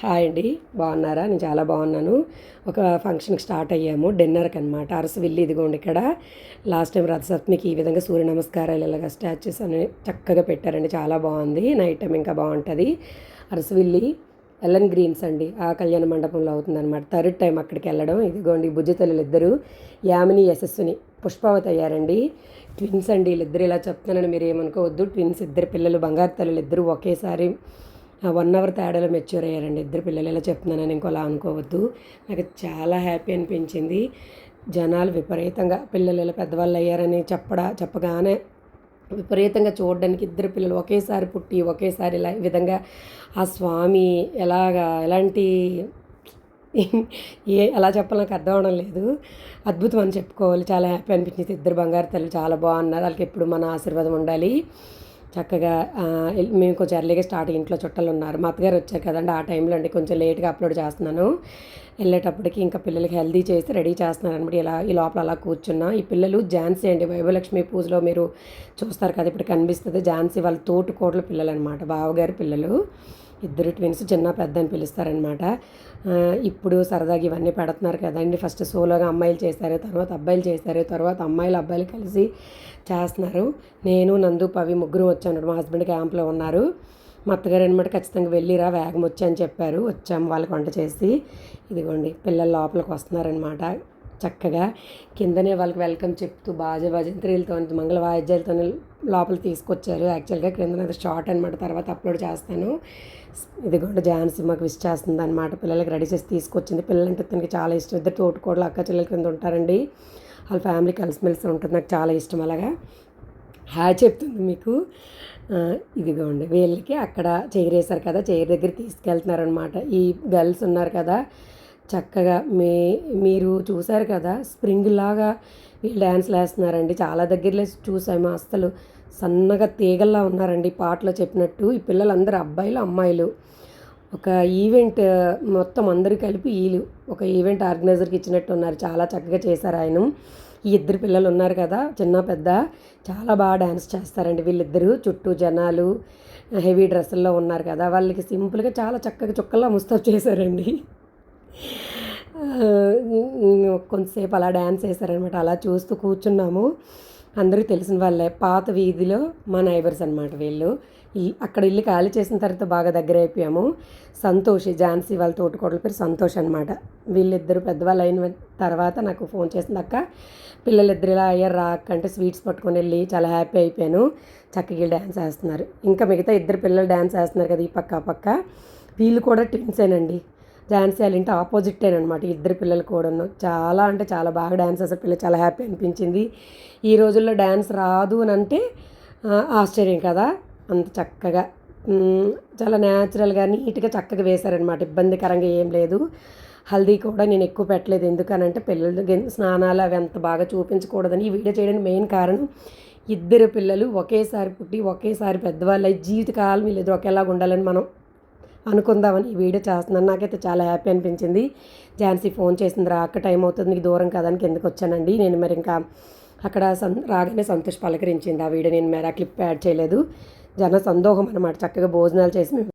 Hi అండి. బాగున్నారా? నేను చాలా బాగున్నాను. ఒక ఫంక్షన్కి స్టార్ట్ అయ్యాము. డిన్నర్కి అనమాట అరసవిల్లి ఇదిగోండి ఇక్కడ. లాస్ట్ టైం రథసప్తమికి ఈ విధంగా సూర్య నమస్కారాలు ఇలాగ స్టాచ్యూస్ అని చక్కగా పెట్టారండి. చాలా బాగుంది. నైట్ టైం ఇంకా బాగుంటుంది. అరసవిల్లి ఎల్లన్ గ్రీన్స్ అండి. ఆ కళ్యాణ మండపంలో అవుతుంది అనమాట థర్డ్ టైం అక్కడికి వెళ్ళడం. ఇదిగోండి బుజ్జితల్లులు ఇద్దరు యామిని యశస్సుని పుష్పావతి అయ్యారండి ట్విన్స్ అండి. వీళ్ళిద్దరు ఇలా చెప్తున్నానని మీరు ఏమనుకోవద్దు. ట్విన్స్ ఇద్దరు పిల్లలు బంగారు తల్లులు ఇద్దరు ఒకేసారి వన్ అవర్ తేడాలో మెచ్యూర్ అయ్యారండి. ఇద్దరు పిల్లలు ఇలా చెప్తున్నానని ఇంకోలా అనుకోవద్దు. నాకు చాలా హ్యాపీ అనిపించింది. జనాలు విపరీతంగా పిల్లలు ఇలా పెద్దవాళ్ళు అయ్యారని చెప్పడా చెప్పగానే విపరీతంగా చూడడానికి ఇద్దరు పిల్లలు ఒకేసారి పుట్టి ఒకేసారి ఇలా ఈ విధంగా ఆ స్వామి ఎలాగా ఎలాంటి ఏ ఎలా చెప్పాలి నాకు అర్థం అవడం లేదు. అద్భుతం అని చెప్పుకోవాలి. చాలా హ్యాపీ అనిపించింది. ఇద్దరు బంగారు తల్లి చాలా బాగున్నారు. వాళ్ళకి ఎప్పుడు మన ఆశీర్వాదం ఉండాలి. చక్కగా మేము కొంచెం ఎర్లీగా స్టార్ట్ ఇంట్లో చుట్టాలు ఉన్నారు. మా అత్తగారు వచ్చారు కదండి ఆ టైంలో అండి కొంచెం లేట్గా అప్లోడ్ చేస్తున్నాను. వెళ్ళేటప్పటికి ఇంకా పిల్లలకి హెల్దీ చేసి రెడీ చేస్తున్నారు అనమాట ఇలా ఈ లోపల అలా కూర్చున్నా. ఈ పిల్లలు ఝాన్సీ అండి వైభవలక్ష్మి పూజలో మీరు చూస్తారు కదా ఇప్పుడు కనిపిస్తుంది ఝాన్సీ వాళ్ళ తోటి కోట్ల పిల్లలు అనమాట బావగారి పిల్లలు. ఇద్దరు ట్విన్స్ చిన్న పెద్ద అని పిలుస్తారనమాట ఇప్పుడు సరదాగా ఇవన్నీ పెడుతున్నారు కదండి. ఫస్ట్ సోలోగా అమ్మాయిలు చేశారు తర్వాత అబ్బాయిలు చేశారు తర్వాత అమ్మాయిలు అబ్బాయిలు కలిసి చేస్తున్నారు. నేను నందు పవి ముగ్గురు వచ్చాను మా హస్బెండ్ క్యాంప్లో ఉన్నారు. మా అత్తగారు అనమాట ఖచ్చితంగా వెళ్ళిరా వేగం వచ్చా అని చెప్పారు. వచ్చాము వాళ్ళకి వంట చేసి. ఇదిగోండి పిల్లలు లోపలికి వస్తున్నారనమాట చక్కగా. కిందనే వాళ్ళకి వెల్కమ్ చెప్తూ బాజా బాజంత్రీలతో మంగళ వాయిద్యాలతో లోపల తీసుకొచ్చారు. యాక్చువల్గా క్రింద షార్ట్ అనమాట తర్వాత అప్లోడ్ చేస్తాను. ఇదిగోండి ఝాన్సీ మాకు విష్ చేస్తుంది అనమాట పిల్లలకి రెడీ చేసి తీసుకొచ్చింది. పిల్లలంటే తనకి చాలా ఇష్టం. ఇద్దరు తోటికోడలు అక్క చెల్లెల కింద ఉంటారండి. వాళ్ళ ఫ్యామిలీ కలిసిమెలిసి ఉంటుంది. నాకు చాలా ఇష్టం అలాగా. హాయ్ చెప్తుంది మీకు. ఇదిగోండి వీళ్ళకి అక్కడ చైర్ వేశారు కదా. చైర్ దగ్గర తీసుకెళ్తున్నారనమాట ఈ గర్ల్స్ ఉన్నారు కదా. చక్కగా మీ మీరు చూశారు కదా స్ప్రింగ్ లాగా వీళ్ళు డ్యాన్స్లు వేస్తున్నారండి చాలా దగ్గరలో చూసాము అసలు సన్నగా తీగల్లా ఉన్నారండి పాటలో చెప్పినట్టు. ఈ పిల్లలందరూ అబ్బాయిలు అమ్మాయిలు. ఒక ఈవెంట్ మొత్తం అందరూ కలిపి వీళ్ళు ఒక ఈవెంట్ ఆర్గనైజర్కి ఇచ్చినట్టు ఉన్నారు. చాలా చక్కగా చేశారు ఆయన ఈ ఇద్దరు పిల్లలు ఉన్నారు కదా చిన్న పెద్ద. చాలా బాగా డ్యాన్స్ చేస్తారండి వీళ్ళిద్దరూ. చుట్టూ జనాలు హెవీ డ్రెస్సుల్లో ఉన్నారు కదా వాళ్ళకి సింపుల్గా చాలా చక్కగా చుక్కల్లా ముస్తాబ్ చేశారండి. కొంతసేపు అలా డ్యాన్స్ వేశారనమాట. అలా చూస్తూ కూర్చున్నాము. అందరికీ తెలిసిన వాళ్ళే పాత వీధిలో మా నైబర్స్ అనమాట వీళ్ళు. అక్కడ ఇల్లు ఖాళీ చేసిన తర్వాత బాగా దగ్గర అయిపోయాము. సంతోష్ ఝాన్సీ వాళ్ళ తోటికోడల పేరు సంతోష్ అనమాట వీళ్ళిద్దరు పెద్దవాళ్ళు అయిన తర్వాత నాకు ఫోన్ చేసింది అక్క పిల్లలిద్దరు ఇలా అయ్యారు? రాకంటే స్వీట్స్ పట్టుకొని వెళ్ళి చాలా హ్యాపీ అయిపోయాను. చక్కగా డ్యాన్స్ వేస్తున్నారు. ఇంకా మిగతా ఇద్దరు పిల్లలు డ్యాన్స్ వేస్తున్నారు కదా ఈ పక్క ఆ పక్క. వీళ్ళు కూడా ట్విన్సేనండి. ఝాన్సీ వాళ్ళ ఇంటి ఆపోజిట్టేనమాట ఇద్దరు పిల్లలు కూడాను. చాలా అంటే చాలా బాగా డ్యాన్స్ వేసే పిల్లలు చాలా హ్యాపీ అనిపించింది. ఈ రోజుల్లో డ్యాన్స్ రాదు అని అంటే ఆశ్చర్యం కదా. అంత చక్కగా. చాలా న్యాచురల్గా నీట్గా చక్కగా వేశారనమాట ఇబ్బందికరంగా ఏం లేదు. హల్దీ కూడా నేను ఎక్కువ పెట్టలేదు. ఎందుకనంటే పిల్లలు స్నానాలు అవి అంత బాగా చూపించకూడదని ఈ వీడియో చేయడానికి మెయిన్ కారణం ఇద్దరు పిల్లలు ఒకేసారి పుట్టి ఒకేసారి పెద్దవాళ్ళు అయ్యి జీవితకాలం వీళ్ళిద్దరు ఒకేలాగా ఉండాలని మనం అనుకుందామని ఈ వీడియో చేస్తున్నాను. నాకైతే చాలా హ్యాపీ అనిపించింది. ఝాన్సీ ఫోన్ చేసింది రా అక్క టైం అవుతుంది నీకు దూరం కదానికి ఎందుకు వచ్చానండి. నేను మరి ఇంకా అక్కడ సం రాగానే సంతోష్ పలకరించింది ఆ వీడియో. నేను మరి ఆ క్లిప్ యాడ్ చేయలేదు. జన సందోహం అనమాట చక్కగా భోజనాలు చేసి మేము